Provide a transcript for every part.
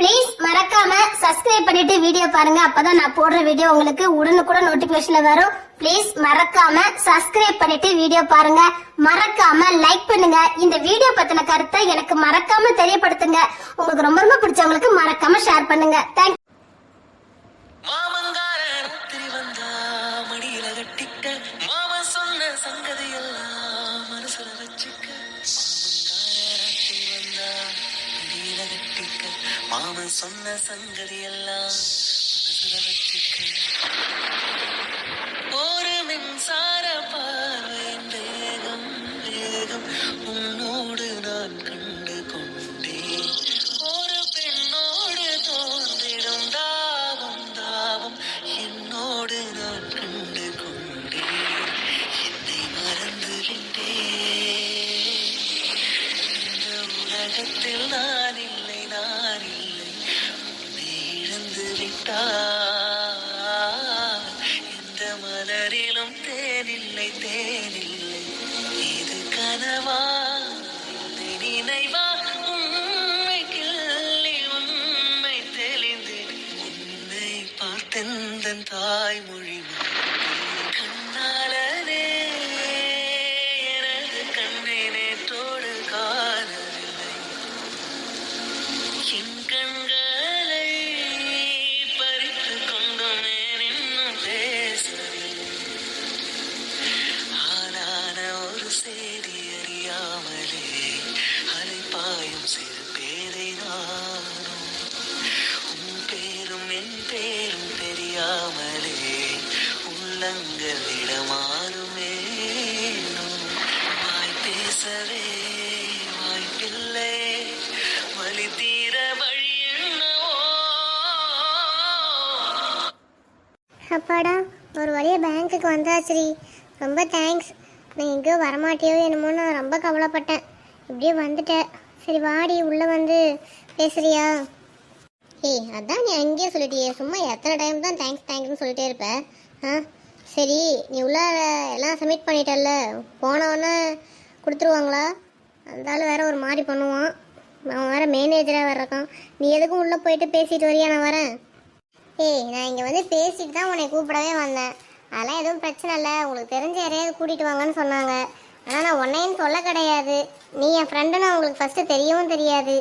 Please மறக்காம subscribe பண்ணிட்டு video பாருங்க. அப்பதான் நான் போடுற வீடியோ உங்களுக்கு உடனுக்குடன் நோட்டிபிகேஷன்ல வரும். ப்ளீஸ் மறக்காம சப்ஸ்கிரைப் பண்ணிட்டு வீடியோ பாருங்க. மறக்காம லைக் பண்ணுங்க. இந்த வீடியோ பத்தின கருத்தை எனக்கு மறக்காம தெரியப்படுத்துங்க. உங்களுக்கு ரொம்ப ரொம்ப பிடிச்சவங்களுக்கு மறக்காம ஷேர் பண்ணுங்க. தேங்க் மடியில கட்டிக்க மாமன் சொன்ன சங்கதி எல்லாம் மனசுல வச்சுக்க. ஒரு மின்சார பார்வை வேகம் வேகம். உன்னோடு நான் கண்டு கொண்டேன் ஒரு பெண்ணோடு தோன்றிடும் தாவம் தாவம் என்னோடு நான் கண்டு கொண்டேன் என்னை மறந்து விட்டேன் இந்த உலகத்தில் நான் stop. உள்ளங்கள் இடமாறுமே வாய் பேசவே வாய்ப்பில்லை. வழி தீர வழி அப்பாடா ஒரு வழியாக பேங்க்குக்கு வந்தாச்சுரி ரொம்ப தேங்க்ஸ். நீ எங்கேயோ வரமாட்டியோ என்னமோன்னு நான் ரொம்ப கவலைப்பட்டேன். இப்படியே வந்துட்டேன் சரி வாடி உள்ளே வந்து பேசுறியா? ஏய் அதான் நீ அங்கேயே சொல்லிட்டியே. சும்மா எத்தனை டைம் தான் தேங்க்ஸ் தேங்க்ஸ்னு சொல்லிட்டே இருப்ப. ஆ? சரி நீ உள்ள எல்லாம் சப்மிட் பண்ணிட்டல்ல. போனவொன்னே கொடுத்துருவாங்களா? அந்த வேற ஒரு மாதிரி பண்ணுவான். அவன் வேற மேனேஜராக வேற இருக்கான். நீ எதுக்கும் உள்ளே போயிட்டு பேசிட்டு வரியா நான் வரேன். ஏய் நான் இங்கே வந்து பேசிட்டு தான் உன்னை கூப்பிடவே வந்தேன். அதெல்லாம் எதுவும் பிரச்சனை இல்லை. உங்களுக்கு தெரிஞ்ச யாரையாவது கூட்டிகிட்டு வாங்கன்னு சொன்னாங்க. ஆனால் நான் உன்னையும் சொல்ல கிடையாது. நீ என் ஃப்ரெண்டுன்னு உங்களுக்கு ஃபஸ்ட்டு தெரியவும் தெரியாது.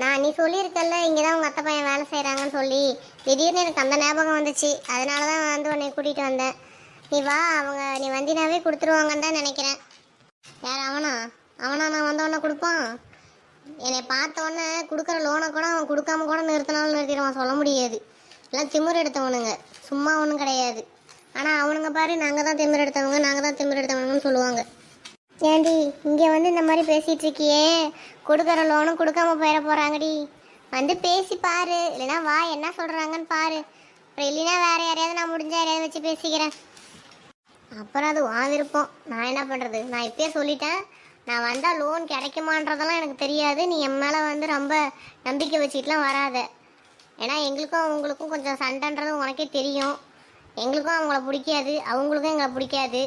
நான் நீ சொல்லியிருக்கல்ல இங்கே தான் உங்கள் அத்தை பையன் வேலை செய்கிறாங்கன்னு சொல்லி. திடீர்னு எனக்கு அந்த ஞாபகம் வந்துச்சு. அதனால தான் வந்து உன்னை கூட்டிகிட்டு வந்தேன். நீ வா அவங்க நீ வந்தினாவே கொடுத்துருவாங்கன்னு தான் நினைக்கிறேன். யார் அவனா? அவனா நான் வந்தவொடனே கொடுப்பான். என்னை பார்த்தோன்னே கொடுக்குற லோனை கூட அவன் கொடுக்காம கூட நிறுத்தினாலும் நிறுத்திடுவான் சொல்ல முடியாது. எல்லாம் திமிர் எடுத்தவனுங்க. சும்மா ஒன்றும் கிடையாது. ஆனால் அவனுங்க பாரு நாங்கள் தான் திமிர் எடுத்தவங்க நாங்கள் தான் திமிர் எடுத்தவனுங்கன்னு சொல்லுவாங்க. ஏண்டி இங்கே வந்து இந்த மாதிரி பேசிகிட்டு இருக்கியே? கொடுக்குற லோனும் கொடுக்காம போயிட போகிறாங்கடி வந்து பேசி பாரு. இல்லைன்னா வா என்ன சொல்கிறாங்கன்னு பாரு. அப்புறம் இல்லைன்னா வேற யாரையாவது நான் முடிஞ்ச யாரையாவது வச்சு பேசிக்கிறேன். அப்புறம் அது வா விருப்பம் நான் என்ன பண்ணுறது நான் இப்பயே சொல்லிட்டேன். நான் வந்தால் லோன் கிடைக்குமான்றதெல்லாம் எனக்கு தெரியாது. நீ என் மேலே வந்து ரொம்ப நம்பிக்கை வச்சுட்டுலாம் வராத. ஏன்னா எங்களுக்கும் அவங்களுக்கும் கொஞ்சம் சண்டைன்றது உனக்கே தெரியும். எங்களுக்கும் அவங்கள பிடிக்காது. அவங்களுக்கும் எங்களை பிடிக்காது.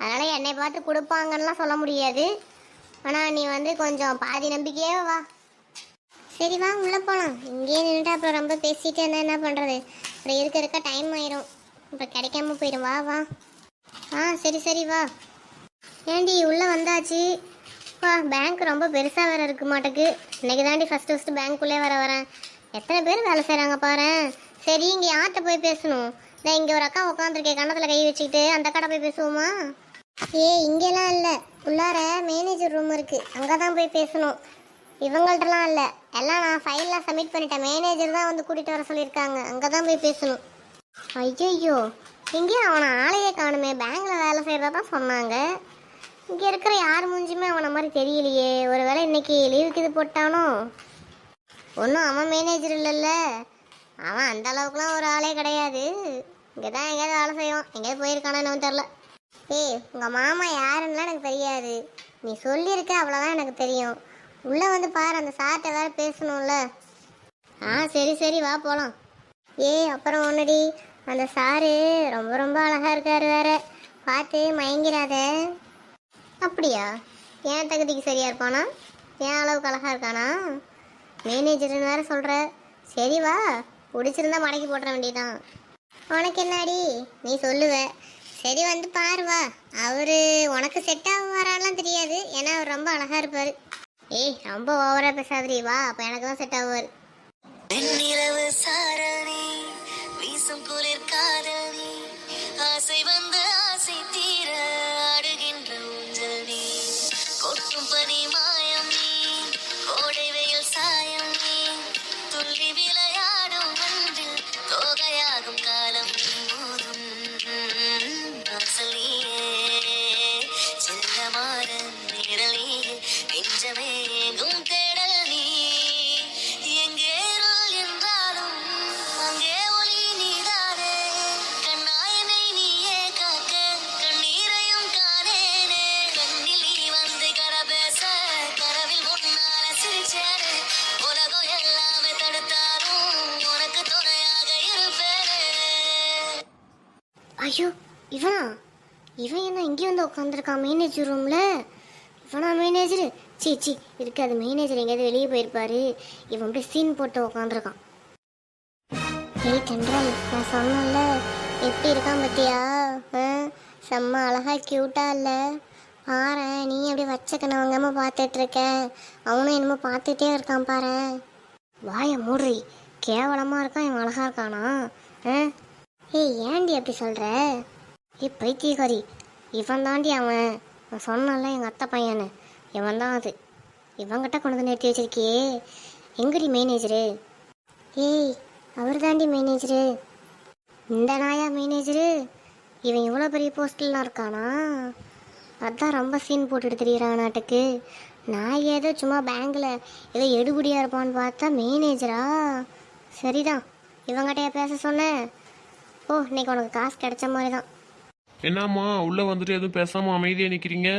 அதனால் என்னை பார்த்து கொடுப்பாங்கன்னுலாம் சொல்ல முடியாது. ஆனால் நீ வந்து கொஞ்சம் பாதி நம்பிக்கையே வா. சரி வா உள்ளே போகலாம் இங்கேயே நின்றுட்டு அப்புறம் ரொம்ப பேசிட்டு இருந்தா என்ன பண்ணுறது அப்புறம் இருக்க இருக்க டைம் ஆயிரும். அப்புறம் கிடைக்காம போயிடும் வா வா. ஆ சரி சரி வா. ஏண்டி உள்ளே வந்தாச்சு? வா பேங்க் ரொம்ப பெருசாக வேறு இருக்கு மாட்டுக்கு. இன்னைக்கு தாண்டி ஃபஸ்ட்டு ஃபஸ்ட்டு பேங்க்குள்ளே வர வரேன். எத்தனை பேர் வேலை செய்கிறாங்க பாரு. சரி இங்கே யார்கிட்ட போய் பேசணும்? நான் இங்கே ஒரு அக்கா உட்காந்துருக்கேன் கன்னத்தில் கை வச்சுக்கிட்டு. அந்த கடை போய் பேசுவோமா? ஏ இங்கெல்லாம் இல்லை. உள்ளார மேனேஜர் ரூம் இருக்குது அங்கே தான் போய் பேசணும். இவங்கள்ட்டலாம் இல்லை. எல்லாம் நான் ஃபைல்லாம் சப்மிட் பண்ணிட்டேன். மேனேஜர் தான் வந்து கூட்டிகிட்டு வர சொல்லியிருக்காங்க. அங்கே தான் போய் பேசணும். ஐயோ எங்கேயும் அவனை ஆளையே காணுமே. பேங்கில் வேலை செய்கிறதா தான் சொன்னாங்க. இங்கே இருக்கிற யார் மூஞ்சுமே அவனை மாதிரி தெரியலையே. ஒரு வேளை இன்னைக்கு லீவுக்கு இது போட்டானோ? ஒன்றும் அவன் மேனேஜர் இல்லைல்ல. அவன் அந்த அளவுக்குலாம் ஒரு ஆளே கிடையாது. இங்கே தான் எங்கேயாவது வேலை செய்வான். எங்கேயாவது போயிருக்கானோ என்னவோ தெரில ஏய் உங்கள் மாமா யாருன்னுலாம் எனக்கு தெரியாது. நீ சொல்லியிருக்க அவ்வளோதான் எனக்கு தெரியும். உள்ளே வந்து பாரு அந்த சார்கிட்ட வேற பேசணும்ல. ஆ சரி சரி வா போகலாம் ஏய் அப்புறம் ஒன்றுடி அந்த சாரு ரொம்ப ரொம்ப அழகா இருக்காரு வேற. பார்த்து மயங்கிறாத. அப்படியா? ஏன் தகுதிக்கு சரியா இருப்பானா? ஏன் அளவுக்கு அழகா இருக்கானா? மேனேஜர்னு வேற சொல்ற. சரி வா பிடிச்சிருந்தா மடக்கி போட்டுற வேண்டியதான் உனக்கு என்னடி? நீ சொல்லுவ. சரி வந்து பாரு வா. அவரு உனக்கு செட் ஆகுவாராலாம் தெரியாது. ஏன்னா அவர் ரொம்ப அழகா இருப்பாரு. ஏய் ரொம்ப ஓவரா பேசாதீ வா அப்ப எனக்கு தான் செட் ஆகுவார். வெண்ணிலவு சாரணி. வீசும் குளிர் காதலி ஆசை வந்து ஐயோ இவனா? இவன் என்ன இங்கே வந்து உட்காந்துருக்கான் மேனேஜர் ரூமில் இவனா மேனேஜரு சீ சீ இருக்காது மேனேஜர் எங்கேயாவது வெளியே போயிருப்பாரு. இவன் அப்படியே சீன் போட்டு உட்காந்துருக்கான் ஏய் தென்றல் நான் சொன்னேன்ல எப்படி இருக்கான் பத்தியா? ஆ, செம்ம அழகா கியூட்டா இல்லை? பாரு நீ அப்படியே வச்சக்கண்ண வாங்காமல் பார்த்துட்டு அவனும் என்னமோ பார்த்துட்டே இருக்கான் பாரு வாய மூடுறி. கேவலமாக இருக்கான் இவன் அழகா இருக்கானா? ஆ ஏய் ஏன்டி அப்படி சொல்கிற ஏ பைத்தியகாரி இவன் தாண்டி அவன். நான் சொன்னான்ல எங்கள் அத்தை பையனு இவன் தான் அது. இவங்கிட்ட கொண்டு வந்து நிறுத்தி வச்சிருக்கியே. எங்கடி மேனேஜரு ஏய் அவர் தாண்டி மேனேஜரு இந்த நாயா மேனேஜரு இவன் இவ்வளோ பெரிய போஸ்ட்லாம் இருக்கானா? அதான் ரொம்ப சீன் போட்டுட்டு தெரியுறான் நாட்டுக்கு. நான் ஏதோ சும்மா பேங்கில் ஏதோ எடுபடியாக இருப்பான்னு பார்த்தா மேனேஜரா சரிதான். இவங்கிட்டயா பேச சொன்னேன். ஓ இன்னைக்கு உனக்கு காசு கிடைச்ச மாதிரி தான் என்னம்மா உள்ள வந்துட்டு எதுவும் பேசாம அமைதியா நிக்கிறீங்க?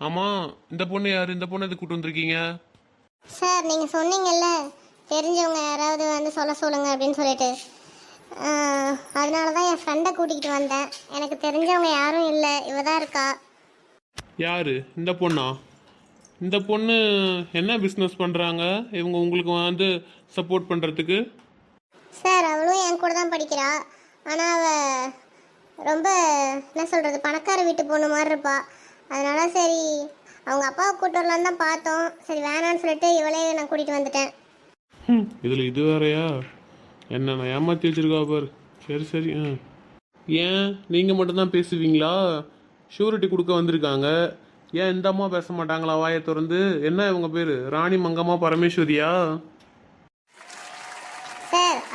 ஆமா இந்த பொண்ணு யாரு? இந்த பொண்ணு எதுக்கு கூட்டு வந்திருக்கீங்க? சார் நீங்கள் சொன்னீங்கல்ல தெரிஞ்சவங்க யாராவது வந்து சொல்ல சொல்லுங்க அப்படின்னு சொல்லிட்டு. ஆஹ், அதனால தான் என் ஃப்ரெண்டை கூட்டிகிட்டு வந்தேன். எனக்கு தெரிஞ்சவங்க யாரும் இல்லை இவ தான் இருக்கா. யாரு? இந்த பொண்ணா? இந்த பொண்ணு என்ன பிஸ்னஸ் பண்றாங்க? இவங்க உங்களுக்கு வந்து சப்போர்ட் பண்றதுக்கு? சார் அவளும் என் கூட தான் படிக்கிறா. ஆனால் அவள் ரொம்ப என்ன சொல்கிறது பணக்கார வீட்டு பொண்ணு மாதிரி இருப்பா. அதனால சரி அவங்க அப்பாவை கூட்டு வரலான்னு தான் பார்த்தோம். சரி வேணான்னு சொல்லிட்டு இவளே நான் கூட்டிகிட்டு வந்துட்டேன். இதுல இது வேறயா? என்ன நான் ஏமாத்தி வச்சிருக்கா பாரு. சரி சரி ஆ. ஏன்? நீங்க மட்டும்தான் பேசுவீங்களா? ஷூரிட்டி கொடுக்க வந்திருக்காங்க. ஏன் இந்த அம்மா பேச மாட்டாங்களா வாயை திறந்து? என்ன இவங்க பேரு? ராணி மங்கம்மா பரமேஸ்வரியா?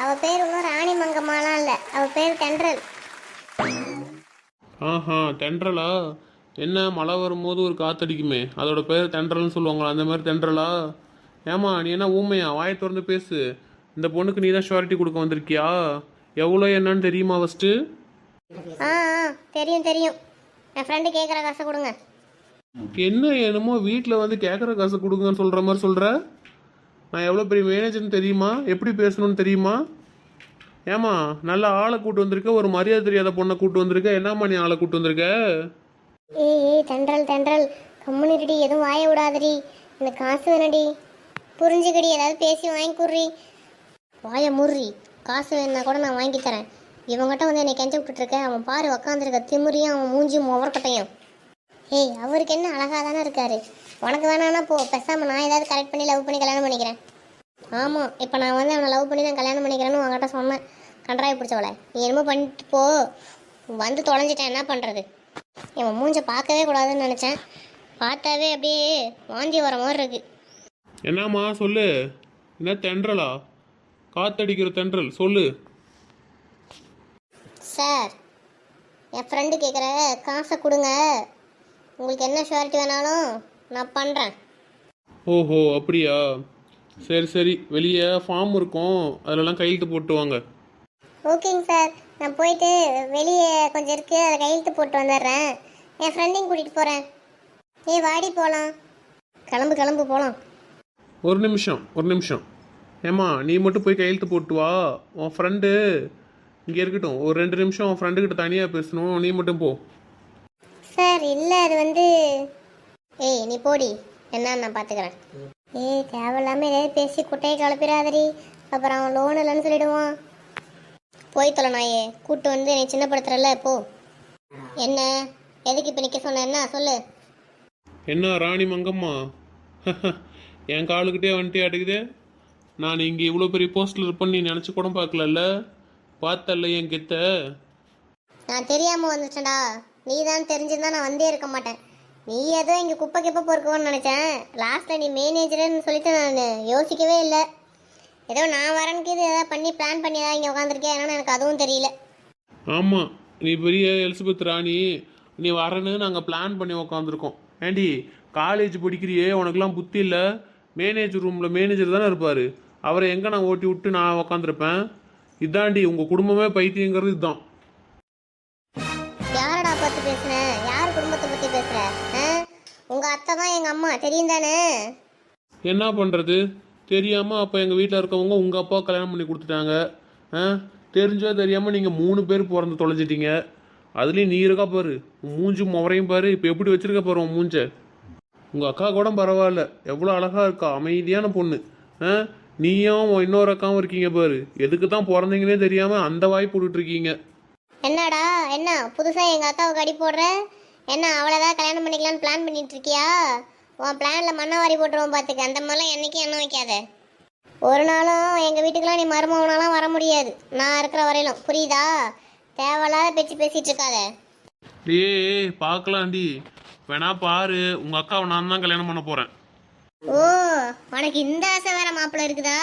அவள் பேர் ஒன்றும் ராணி மங்கம்மாலாம் இல்லை. அவள் பேர் தென்றல். ஆஹா தென்றலா? என்ன மழை வரும்போது ஒரு காத்தடிக்குமே. அதோட பேர் தென்றல்னு சொல்லுவாங்களா? அந்த மாதிரி தென்றலா? ஏமா நீ என்ன ஊமையா? வாயை திறந்து பேசு. இந்த பொண்ணுக்கு நீ தான் ஷூரிட்டி கொடுக்க வந்திருக்கியா? எவ்வளோ என்னன்னு தெரியுமா ஃபஸ்ட்டு ஆ ஆ தெரியும் தெரியும். என் ஃப்ரெண்டு கேட்குற காசை கொடுங்க. என்ன என்னமோ வீட்டில் வந்து கேட்குற காசு கொடுங்கன்னு சொல்கிற மாதிரி சொல்கிற நான் எவ்வளோ பெரிய மேனேஜர்னு தெரியுமா? எப்படி பேசணும்னு தெரியுமா? ஏமா நல்ல ஆளை கூட்டு வந்திருக்க ஒரு மரியாதை தெரியாத பொண்ணை கூட்டு வந்திருக்க என்னம்மா நீ ஆளை கூட்டு வந்திருக்க? ஏய் ஏய் தென்றல் தென்றல். கம்முனிட்டி எதுவும் வாய விடாதடி. எனக்கு காசு வேணடி புரிஞ்சுக்கடி ஏதாவது பேசி வாங்கி குடுறி. வாய முறி காசு வேணுன்னா கூட நான் வாங்கி தரேன். இவங்ககிட்ட வந்து என்னை கெஞ்ச விட்டுட்டு அவன் பாரு உக்காந்துருக்க திமிரியும் அவன் மூஞ்சியும் முவர்க்கட்டையும் ஏய் அவருக்கு என்ன அழகாக தானே இருக்காரு. உனக்கு வேணான்னா போ. பேசாம நான் ஏதாவது கரெக்ட் பண்ணி லவ் பண்ணி கல்யாணம் பண்ணிக்கிறேன். ஆமாம் இப்போ நான் வந்து அவனை லவ் பண்ணி தான் கல்யாணம் பண்ணிக்கிறேன்னு உங்ககிட்ட சொன்னேன். கன்றாய் பிடிச்சவளை நீ என்னமோ பண்ணிட்டு போ. வந்து தொலைஞ்சிட்டேன். என்ன பண்ணுறது இவன் மூஞ்ச பார்க்கவே கூடாதுன்னு நினச்சேன். பார்த்தாவே அப்படியே வாந்தி வர மாதிரி இருக்கு. என்னம்மா சொல்லு. என்ன தென்றலா? காத்தடிக்கிற தென்றல். சொல்லு. சார் என் ஃப்ரெண்டு கேட்குற காசை கொடுங்க. உங்களுக்கு என்ன ஷூரிட்டி வேணாலும் நான் பண்ணுறேன் ஓஹோ அப்படியா? சரி சரி. வெளியே ஃபார்ம் இருக்கும். அதிலலாம் கையெழுத்து போட்டு வாங்க. ஓகேங்க சார். நான் போயிட்டு வெளியே கொஞ்சம் இருக்கு. அதை கையெழுத்து போட்டு வந்துடுறேன். என் ஃப்ரெண்டையும் கூட்டிகிட்டு போகிறேன் ஏய் வாடி போகலாம் கிளம்பு கிளம்பு போகலாம் ஒரு நிமிஷம் ஒரு நிமிஷம். ஏம்மா நீ மட்டும் போய் கையெழுத்து போட்டு வா. உன் ஃப்ரெண்டு இங்கே இருக்கட்டும். ஒரு ரெண்டு நிமிஷம் உன் ஃப்ரெண்டுக்கிட்ட தனியாக பேசணும். நீ மட்டும் போ. சார் இல்லை அது வந்து ஏய் நீ போடி. என்னன்னு நான் பார்த்துக்கிறேன் ஏய் தேவையில்லாம ஏதாவது பேசி குட்டையை கிளப்பிடாதடி அப்புறம் அவன் லோன் இல்லைன்னு சொல்லிடுவான் போய் தொலை நாயே. கூட்டு வந்து என்னை சின்னப்படுத்துறல போ. என்ன? எதுக்கு இப்போ நிற்க சொன்ன? என்ன? சொல்லு. என்ன ராணி மங்கம்மா? என் காலுக்கிட்டே வந்துட்டே அடைக்குதே நான் இங்கே இவ்வளோ பெரிய போஸ்டில் இருப்பேன்னு நீ நினச்சி கூட பார்க்கலல்ல. பார்த்தல்ல என் கிட்ட நான் தெரியாமல் வந்துட்டேன்டா. நீ தான் தெரிஞ்சிருந்தா நான் வந்தே இருக்க மாட்டேன். நீ ஏதோ இங்கே குப்பை கிப்பை பொறுக்குவோன்னு நினச்சேன். லாஸ்ட்டில் நீ மேனேஜருன்னு சொல்லிட்டு நான் யோசிக்கவே இல்லை. ஏதோ நான் வரேன்னு இது ஏதாவது பண்ணி பிளான் பண்ணி தான் இங்கே உட்காந்துருக்கேன் என்னன்னு எனக்கு அதுவும் தெரியல. ஆமாம் நீ பெரிய எலிசபெத் ராணி. நீ வரேன்னு நாங்கள் பிளான் பண்ணி உக்காந்துருக்கோம். ஏண்டி காலேஜ் படிக்கிறியே உனக்குலாம் புத்தி இல்லை? மேனேஜர் ரூமில் மேனேஜர் தானே இருப்பார். அவரை எங்கே நான் ஓட்டி விட்டு நான் உக்காந்துருப்பேன்? இதாண்டி உங்கள் குடும்பமே பைத்தியங்கிறது இதுதான். அத்தை தான் எங்கள் அம்மா. தெரியும் தானே? என்ன பண்ணுறது தெரியாமல் அப்போ எங்கள் வீட்டில் இருக்கவங்க உங்கள் அப்பா கல்யாணம் பண்ணி கொடுத்துட்டாங்க. ஆ? தெரிஞ்சோ தெரியாமல் நீங்கள் மூணு பேர் பிறந்து தொலைஞ்சிட்டீங்க. அதுலேயும் நீ இருக்கா பாரு. உன் மூஞ்சி முறையும் பாரு. இப்போ எப்படி வச்சிருக்க பாரு உன் மூஞ்ச? உங்கள் அக்கா கூட பரவாயில்ல. எவ்வளோ அழகாக இருக்கா. அமைதியான பொண்ணு. ஆ? நீயும் இன்னொரு அக்காவும் இருக்கீங்க பாரு. எதுக்கு தான் பிறந்தீங்கன்னே தெரியாமல் அந்த வாய் போட்டுட்டு இருக்கீங்க என்னடா? என்ன? புதுசாக எங்கள் அக்காவுக்கு அடி போடுற? என்ன அவளை தான் கல்யாணம் பண்ணிக்கலாம்னு பிளான் பண்ணிட்டு இருக்கியா உன் பிளானில் மண்ணை வாரி போட்டுருவோம் பார்த்துக்க அந்த மாதிரிலாம் என்னைக்கும் எண்ணம் வைக்காத. ஒரு நாளும் எங்கள் வீட்டுக்கெல்லாம் நீ மருமகனாலாம் வர முடியாது. நான் இருக்கிற வரையிலும். புரியுதா? தேவையில்லாத பேச்சு பேசிட்டு இருக்காத. டேய் பார்க்கலாம்டி வேணா பாரு. உங்கள் அக்காவை நான் தான் கல்யாணம் பண்ண போகிறேன் ஓ உனக்கு இந்த ஆசை வேற மாப்பிள்ள இருக்குதா?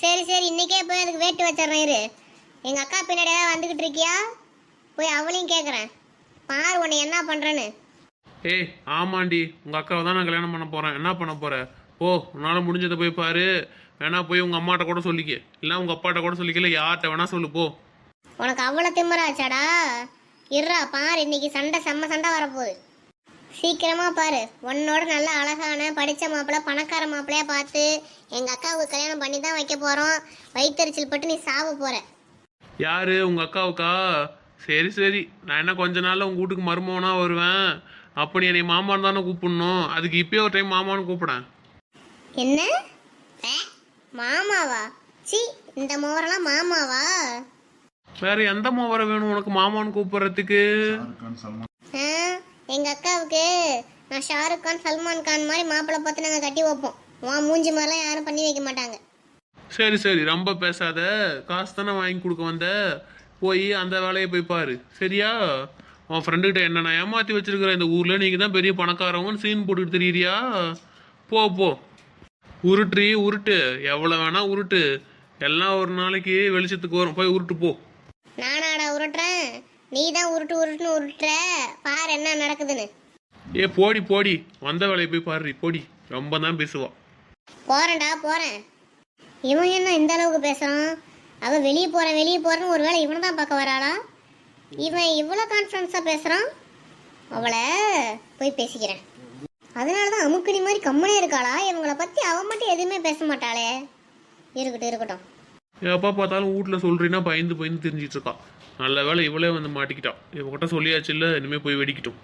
சரி சரி. இன்னைக்கே போய் அதுக்கு வேட்டு வச்சிடுறேன் இரு. எங்க அக்கா பின்னாடி ஏதாவது வந்துகிட்டு இருக்கியா? போய் அவளையும் கேட்குறேன் பாரு உன்னை என்ன பண்றேன்னு. ஏய் ஆமாண்டி. உங்கள் அக்காவை தான் நான் கல்யாணம் பண்ண போகிறேன் என்ன பண்ண போற? ஓ உன்னால் முடிஞ்சதை போய் பாரு. வேணா போய் உங்கள் அம்மாட்ட கூட சொல்லிக்க. இல்லை உங்கள் அப்பாட்ட கூட சொல்லிக்கல. யார்கிட்ட வேணா சொல்லு போ. உனக்கு அவ்வளோ திமிராச்சாடா? இருடா பாரு. இன்னைக்கு சண்டை செம்ம சண்டை வரப்போகுது. சீக்கிரமா பாரு. உன்னோட நல்ல அழகான படிச்ச மாப்பிள்ளை பணக்கார மாப்பிள்ளையா பார்த்து எங்க அக்காவுக்கு கல்யாணம் பண்ணி தான் வைக்க போறோம். வயிற்றுச்சல் பட்டு நீ சாவ போற. யாரு? உங்கள் அக்காவுக்கா? சரி சரி. நான் என்ன கொஞ்ச நாள்ல உங்கள் வீட்டுக்கு மருமகனா வருவேன். அப்போ நீ என்னை மாமான்னு தானே கூப்பிடணும். அதுக்கு இப்பயே ஒரு டைம் மாமான்னு கூப்பிடேன் என்ன? மாமாவா? சி இந்த மோரெல்லாம் மாமாவா? வேற எந்த மோவரை வேணும் உனக்கு மாமான்னு கூப்பிடுறதுக்கு? எங்க அக்காவுக்கு நான் ஷாருக் கான் சல்மான் கான் மாதிரி மாப்பிள்ளை பார்த்து நாங்கள் கட்டி வைப்போம். உன் மூஞ்சி மாதிரிலாம் யாரும் பண்ணி வைக்க மாட்டாங்க. சரி சரி. ரொம்ப பேசாத. காசு தானே வாங்கி கொடுக்க வந்த. போய் அந்த வேலையை போய் பாரு. சரியா? உன் ஃப்ரெண்டுகிட்ட என்ன நான் ஏமாற்றி வச்சிருக்கிற இந்த ஊரில்? நீங்கள் தான் பெரிய பணக்காரவன் சீன் போட்டுட்டு தெரியுறியா? போ போ. உருட்டுறி உருட்டு. எவ்வளோ வேணா உருட்டு. எல்லாம் ஒரு நாளைக்கு வெளிச்சத்துக்கு வரும். போய் உருட்டு போ. நானாடா உருட்டுறேன். நீ தான் உருட்டு உருட்டுன்னு உருட்டுற. பாரு என்ன நடக்குதுன்னு. ஏ போடி போடி. வந்த வேலையை போய் பாரு. போடி. ரொம்ப தான் பேசுவா. போறேன்டா போறேன். இவன் என்ன இந்த அளவுக்கு பேசுறான்? அவ வெளியே போறேன் வெளியே போறேன்னு ஒருவேளை இவனை தான் பார்க்க வராளா? இவன் இவ்வளோ கான்ஃபிடன்ஸா பேசுறான்? அவளை போய் பேசிக்கிறேன். அதனால தான் அமுக்குனி மாதிரி கம்மனே இருக்காளா? இவங்கள பத்தி அவன் மட்டும் எதுவுமே பேச மாட்டாளே. இருக்கட்டும் இருக்கட்டும். எப்போ பார்த்தாலும் வீட்டில் சொல்றீன்னா பயந்து பயந்து தெரிஞ்சிட்டு இருக்கா நல்ல வேளை இவளே வந்து மாட்டிக்கிட்டான். இவகிட்ட சொல்லியாச்சு இல்லை இனிமேல் போய் வெடிக்கட்டும்.